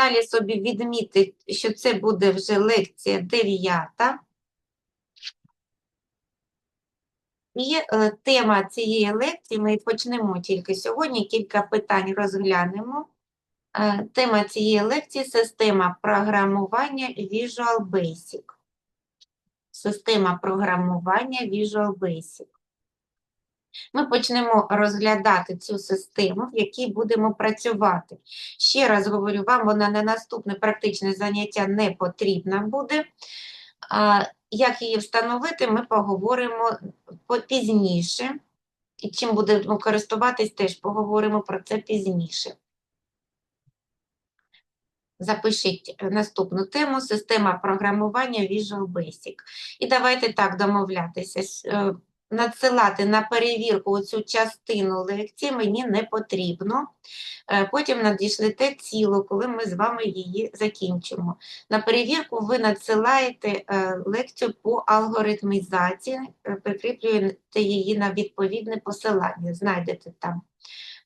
Далі собі відмітить, що це буде вже лекція 9. І е, тема цієї лекції, ми почнемо тільки сьогодні, кілька питань розглянемо. Е, Тема цієї лекції – система програмування Visual Basic. Система програмування Visual Basic. Ми почнемо розглядати цю систему, в якій будемо працювати. Ще раз говорю, вам вона на наступне практичне заняття не потрібна буде. Як її встановити, ми поговоримо пізніше. І чим будемо користуватись, теж поговоримо про це пізніше. Запишіть е, наступну тему система програмування Visual Basic. І давайте так домовлятися. Надсилати на перевірку цю частину лекції мені не потрібно. Е, Потім надішлете цілу, коли ми з вами її закінчимо. На перевірку ви надсилаєте е, лекцію по алгоритмізації, е, прикріплюєте її на відповідне посилання. Знайдете там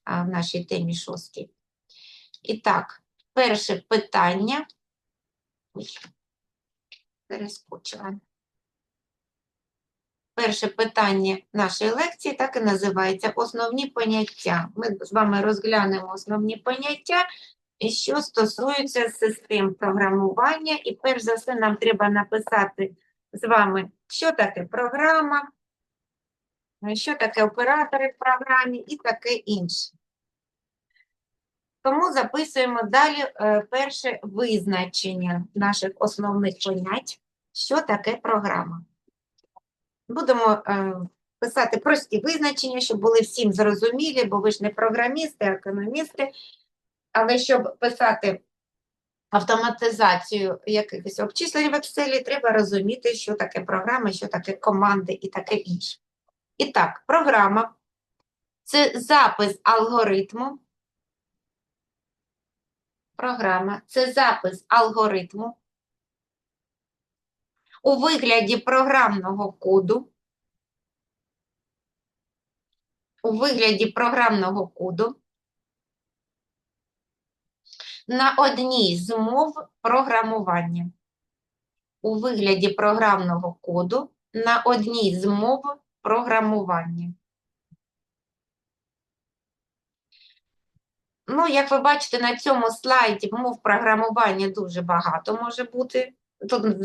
в нашій темі шостій. І так, перше питання. Ой, перескочила. Перше питання нашої лекції так і називається Основні поняття. Ми з вами розглянемо основні поняття, що стосується систем програмування. І перш за все нам треба написати з вами, що таке програма, що таке оператори в програмі і таке інше. Тому записуємо далі е, перше визначення наших основних понять, що таке програма. Будемо е, писати прості визначення, щоб були всім зрозумілі, бо ви ж не програмісти, а економісти. Але щоб писати автоматизацію якихось обчислень в Excel, треба розуміти, що таке програма, що таке команди і таке інше. І так, програма це запис алгоритму. Програма це запис алгоритму у вигляді програмного коду. У вигляді програмного коду на одній з мов програмування. У вигляді програмного коду на одній з мов програмування. Ну, як ви бачите, на цьому слайді мов програмування дуже багато може бути. Тут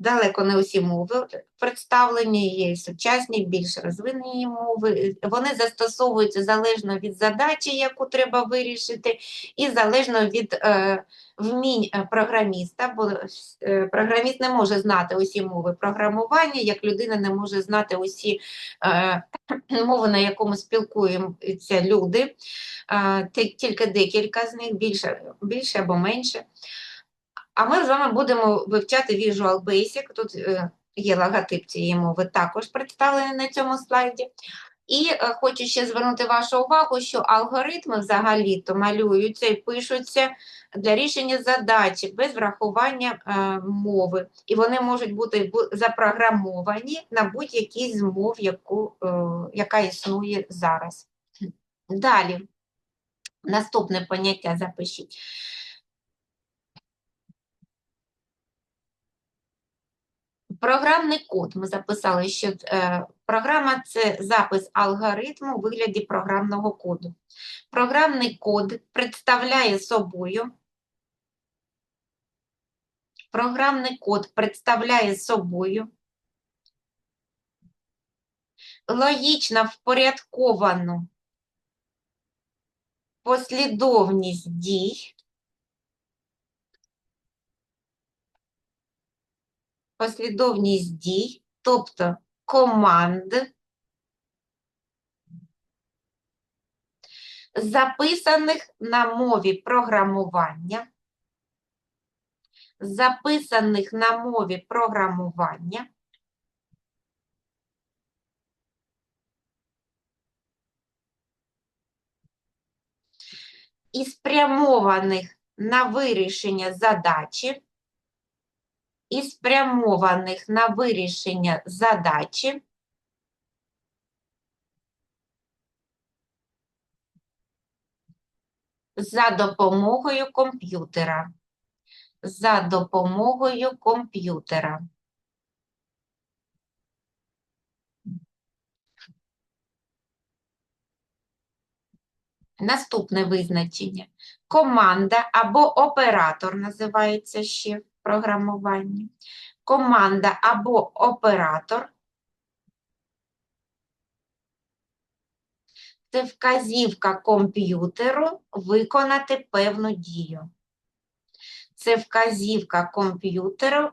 далеко не усі мови представлені, є сучасні, більш розвинені мови. Вони застосовуються залежно від задачі, яку треба вирішити, і залежно від е, вмінь е, програміста, бо е, програміст не може знати усі мови програмування, як людина не може знати усі е, мови, на якому спілкуються люди. Е, тільки декілька з них, більше, більше або менше. А ми з вами будемо вивчати Visual Basic. Тут е, є логотип цієї мови, також представлений на цьому слайді. І е, хочу ще звернути вашу увагу, що алгоритми взагалі-то малюються і пишуться для рішення задачі без врахування е, мови. І вони можуть бути запрограмовані на будь-якій з мов, яку, яка існує зараз. Далі, наступне поняття запишіть. Програмний код. Ми записали, що е, програма це запис алгоритму у вигляді програмного коду. Програмний код представляє собою. Програмний код представляє собою логічно впорядковану послідовність дій, послідовність дій, тобто команд, записаних на мові програмування, записаних на мові програмування, і спрямованих на вирішення задачі, і спрямованих на вирішення задачі за допомогою комп'ютера. за допомогою комп'ютера. Наступне визначення. Команда або оператор називається ще програмуванні. Команда або оператор це вказівка комп'ютеру виконати певну дію. Це вказівка комп'ютеру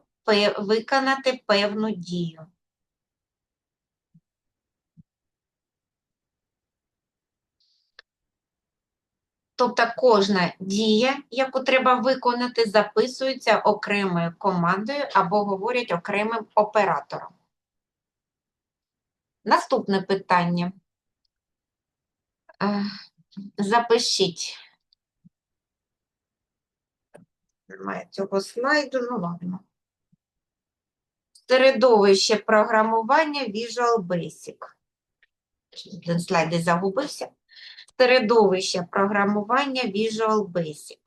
виконати певну дію. Тобто кожна дія, яку треба виконати, записується окремою командою або говорять окремим оператором. Наступне питання. Е, Запишіть. Немає цього слайду, ну ладно. Середовище програмування Visual Basic. Один слайд загубився. Середовище програмування Visual Basic.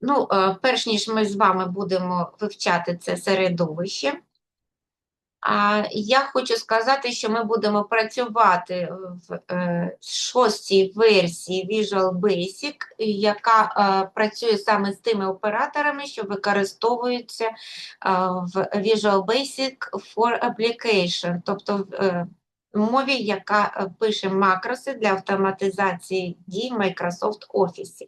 Ну, е, перш ніж ми з вами будемо вивчати це середовище, я хочу сказати, що ми будемо працювати в е, шостій версії Visual Basic, яка е, працює саме з тими операторами, що використовуються в Visual Basic for Application, тобто мові, яка е, пише макроси для автоматизації дій в Microsoft Office.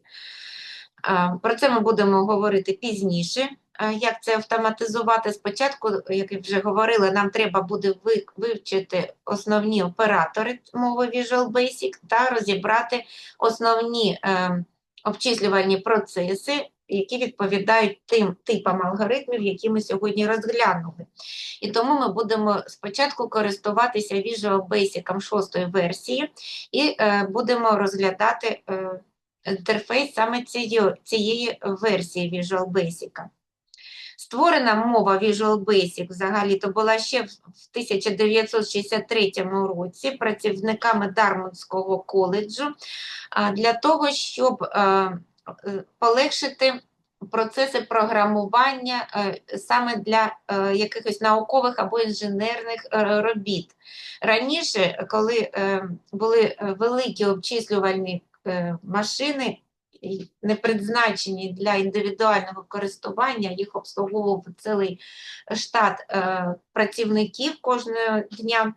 Е, Про це ми будемо говорити пізніше. Е, Як це автоматизувати? Спочатку, як я вже говорила, нам треба буде вивчити основні оператори мови Visual Basic та розібрати основні обчислювальні процеси, які відповідають тим типам алгоритмів, які ми сьогодні розглянули. І тому ми будемо спочатку користуватися Visual Basic 6 версії і е, будемо розглядати е, інтерфейс саме цієї, цієї версії Visual Basic. Створена мова Visual Basic взагалі-то була ще в в 1963 році працівниками Дармутського коледжу для того, щоб е, полегшити процеси програмування е, саме для е, якихось наукових або інженерних е, робіт. Раніше, коли е, були е, великі обчислювальні е, машини, не предназначені для індивідуального користування, їх обслуговував цілий штат е, працівників кожного дня.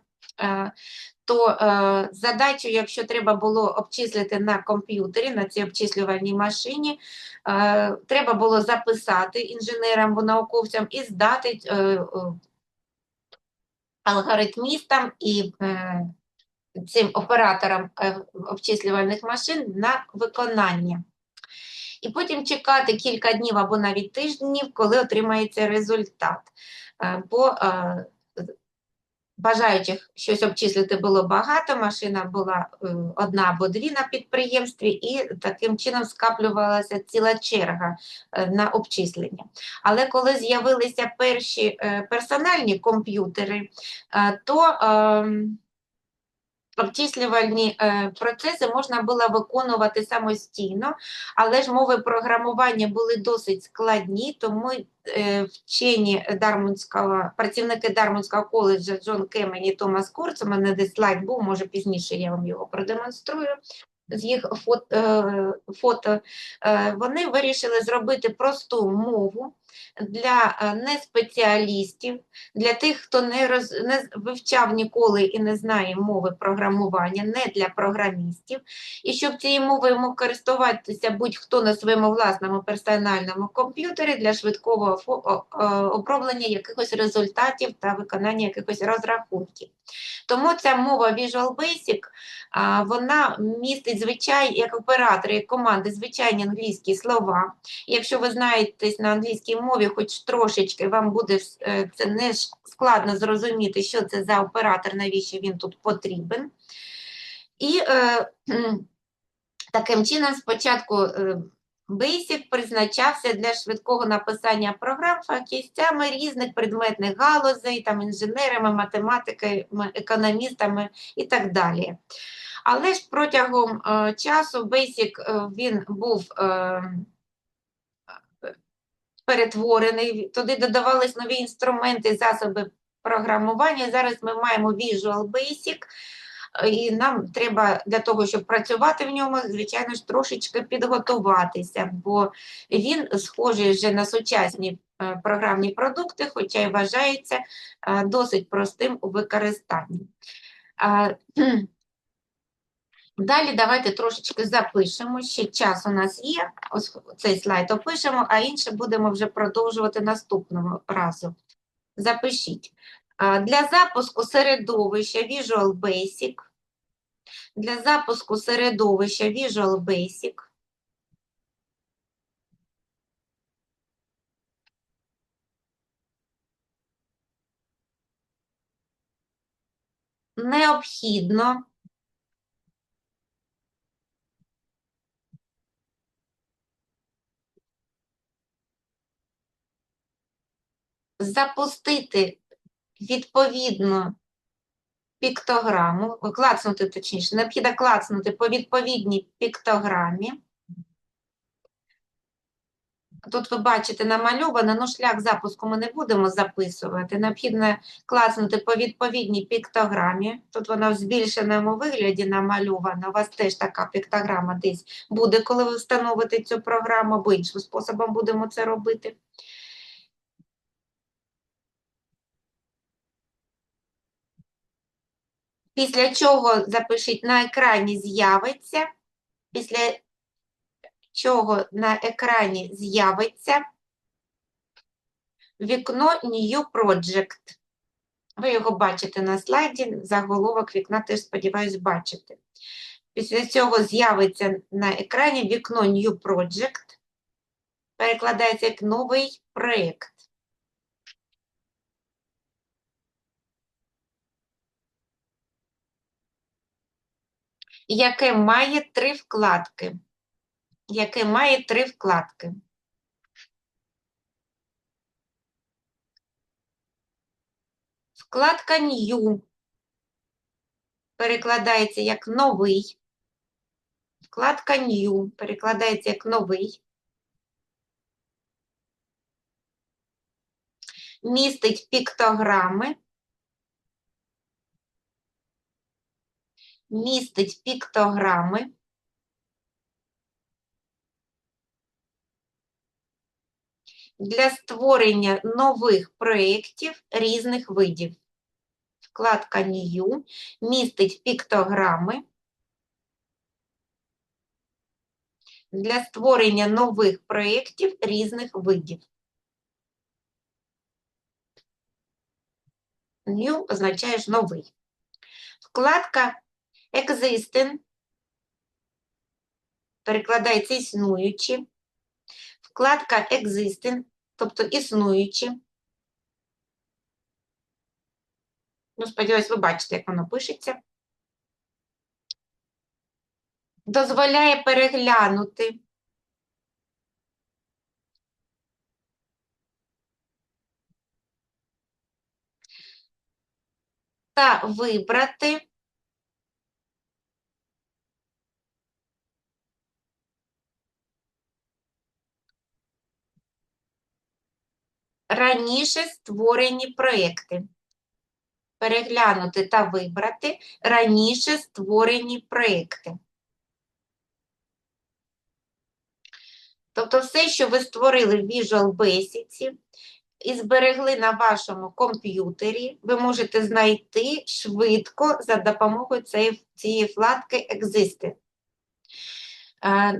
То е, задачу, якщо треба було обчислити на комп'ютері, на цій обчислювальній машині, е, треба було записати інженерам або науковцям і здати е, е, алгоритмістам і е, цим операторам е, обчислювальних машин на виконання. І потім чекати кілька днів або навіть тижнів, коли отримається результат. Е, Бо е, бажаючих щось обчислити було багато, машина була е, одна або дві на підприємстві, і таким чином скаплювалася ціла черга е, на обчислення. Але коли з'явилися перші е, персональні комп'ютери, то ем, обчислювальні е, процеси можна було виконувати самостійно, але ж мови програмування були досить складні, тому е, вчені Дармунського, працівники Дармунського коледжа Джон Кемен і Томас Курц, у мене десь слайд був, може пізніше я вам його продемонструю. З їх фото, е, фото е, вони вирішили зробити просту мову для е, неспеціалістів, для тих, хто не, роз, не вивчав ніколи і не знає мови програмування, не для програмістів, і щоб цією мовою мог користуватися будь-хто на своєму власному персональному комп'ютері для швидкого оброблення якихось результатів та виконання якихось розрахунків. Тому ця мова Visual Basic, вона містить звичай, як оператори, як команди, звичайні англійські слова. Якщо ви знаєтесь на англійській мові, хоч трошечки, вам буде е, це не складно зрозуміти, що це за оператор, навіщо він тут потрібен. І е, таким чином спочатку е, Basic призначався для швидкого написання програм фахівцями різних предметних галузей, там, інженерами, математиками, економістами і так далі. Але ж протягом е, часу Basic е, він був е, перетворений, туди додавались нові інструменти, засоби програмування. Зараз ми маємо Visual Basic, е, і нам треба для того, щоб працювати в ньому, звичайно ж, трошечки підготуватися, бо він схожий вже на сучасні е, програмні продукти, хоча й вважається е, досить простим у використанні. Далі давайте трошечки запишемо. Ще час у нас є. Ось цей слайд опишемо, а інше будемо вже продовжувати наступного разу. Запишіть. Для запуску середовища Visual Basic. Для запуску середовища Visual Basic. Необхідно запустити відповідну піктограму, клацнути, точніше, необхідно клацнути по відповідній піктограмі. Тут ви бачите намальовано, ну шлях запуску ми не будемо записувати. Необхідно клацнути по відповідній піктограмі. Тут вона в збільшеному вигляді намальована. У вас теж така піктограма десь буде, коли ви встановите цю програму, або іншим способом будемо це робити. Після чого запишіть на екрані з'явиться. Після чого на екрані з'явиться вікно New Project. Ви його бачите на слайді, заголовок вікна теж, сподіваюсь, бачите. Після цього з'явиться на екрані вікно New Project, перекладається як новий проєкт. Яке має три вкладки. Яке має три вкладки. Вкладка New перекладається як новий. Вкладка New перекладається як новий. Містить піктограми. Містить піктограми. Для створення нових проєктів різних видів. Вкладка New містить піктограми. Для створення нових проєктів різних видів. New означає новий. Вкладка Existing перекладається існуючі. Вкладка Existing, тобто існуючі. Ну, сподіваюсь, ви бачите, як воно пишеться. Дозволяє переглянути. Та вибрати раніше створені проекти. Переглянути та вибрати раніше створені проекти. Тобто все, що ви створили в Visual Basic і зберегли на вашому комп'ютері, ви можете знайти швидко за допомогою цієї, цієї вкладки Existing.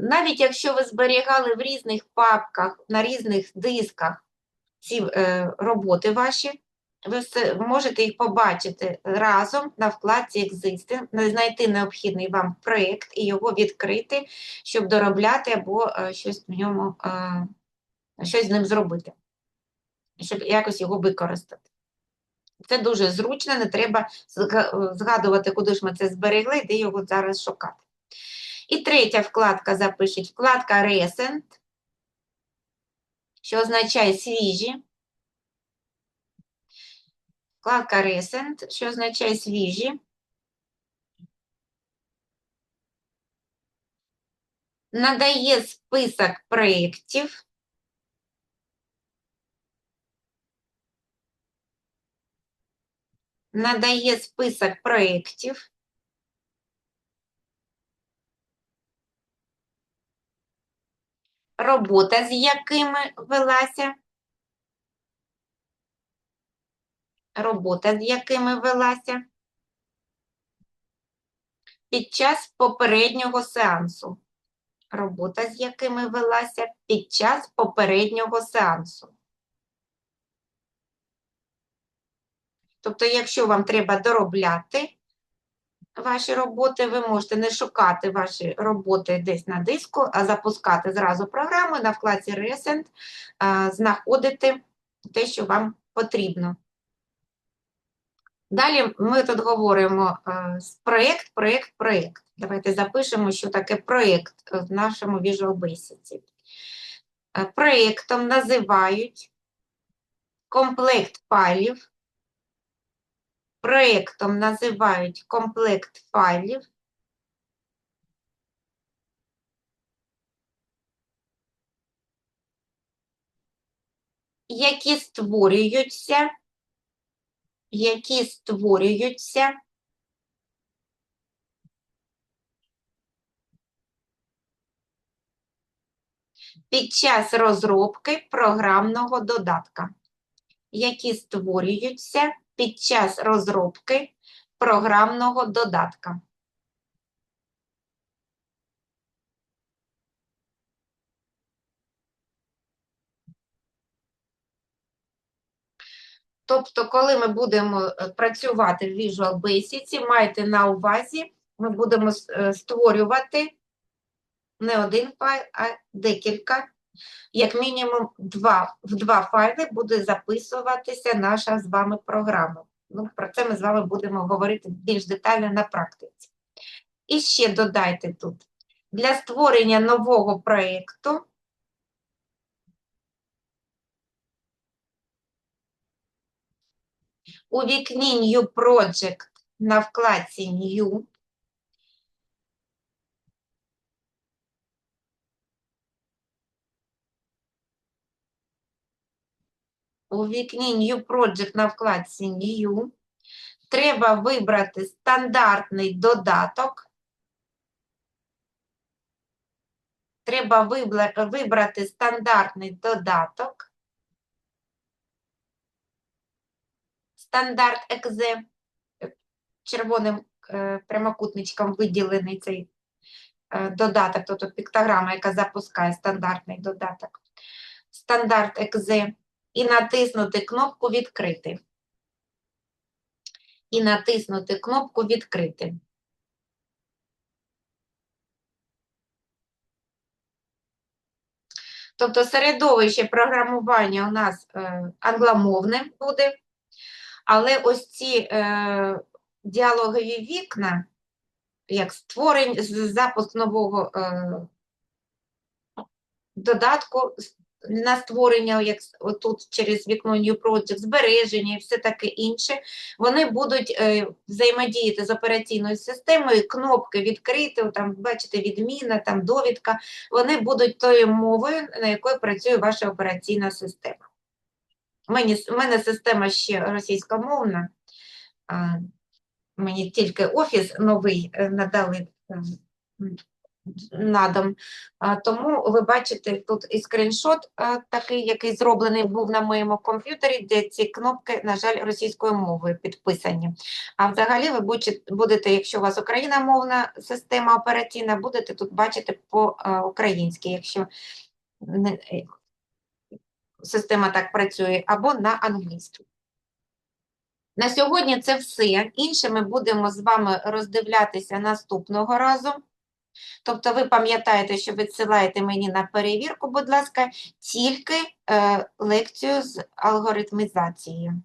Навіть якщо ви зберігали в різних папках, на різних дисках ці е, роботи ваші, ви можете їх побачити разом на вкладці Existing, знайти необхідний вам проєкт і його відкрити, щоб доробляти або е, щось в ньому, е, щось з ним зробити, щоб якось його використати. Це дуже зручно, не треба згадувати, куди ж ми це зберегли, де його зараз шукати. І третя вкладка запишіть, вкладка Recent, що означає свіжі. Вкладка recent, що означає свіжі. Надає список проєктів. Надає список проєктів. Робота, з якими велася. Робота, з якими велася під час попереднього сеансу. Робота, з якими велася під час попереднього сеансу. Тобто, якщо вам треба доробляти ваші роботи, ви можете не шукати ваші роботи десь на диску, а запускати зразу програму на вкладці Recent, знаходити те, що вам потрібно. Далі ми тут говоримо проєкт, проєкт, проєкт. Давайте запишемо, що таке проєкт в нашому Visual Basic. Проєктом називають комплект файлів. Проєктом називають комплект файлів. які створюються. Які створюються. Під час розробки програмного додатка, які створюються під час розробки програмного додатка. Тобто, коли ми будемо е, працювати в Visual Basic, майте на увазі, ми будемо е, створювати не один файл, а декілька. Як мінімум, два, в два файли буде записуватися наша з вами програма. Ну, про це ми з вами будемо говорити більш детально на практиці. І ще додайте тут. Для створення нового проєкту у вікні New Project на вкладці New у вікні New Project на вкладці New треба вибрати стандартний додаток. Треба вибрати стандартний додаток. Стандарт .exe. Червоним е, прямокутничком виділений цей е, додаток, тобто піктограма, яка запускає стандартний додаток. Стандарт .exe. І натиснути кнопку Відкрити. І натиснути кнопку Відкрити. Тобто середовище програмування у нас е, англомовне буде, але ось ці е, діалогові вікна, як створення, запуск нового е, додатку на створення, як отут через вікно New збереження і все таке інше, вони будуть е, взаємодіяти з операційною системою, кнопки відкрити, там, бачите, відміна, там довідка, вони будуть тою мовою, на якої працює ваша операційна система. У мене, у мене система ще російськомовна, а, мені тільки офіс новий е, надали е, м, надом. А, Тому ви бачите тут і скріншот такий, який зроблений був на моєму комп'ютері, де ці кнопки, на жаль, російською мовою підписані. А взагалі ви будете, якщо у вас україномовна система операційна, будете тут бачити по-українськи, якщо е, система так працює, або на англійській. На сьогодні це все. Інше ми будемо з вами роздивлятися наступного разу. Тобто ви пам'ятаєте, що відсилаєте мені на перевірку, будь ласка, тільки е, лекцію з алгоритмізацією.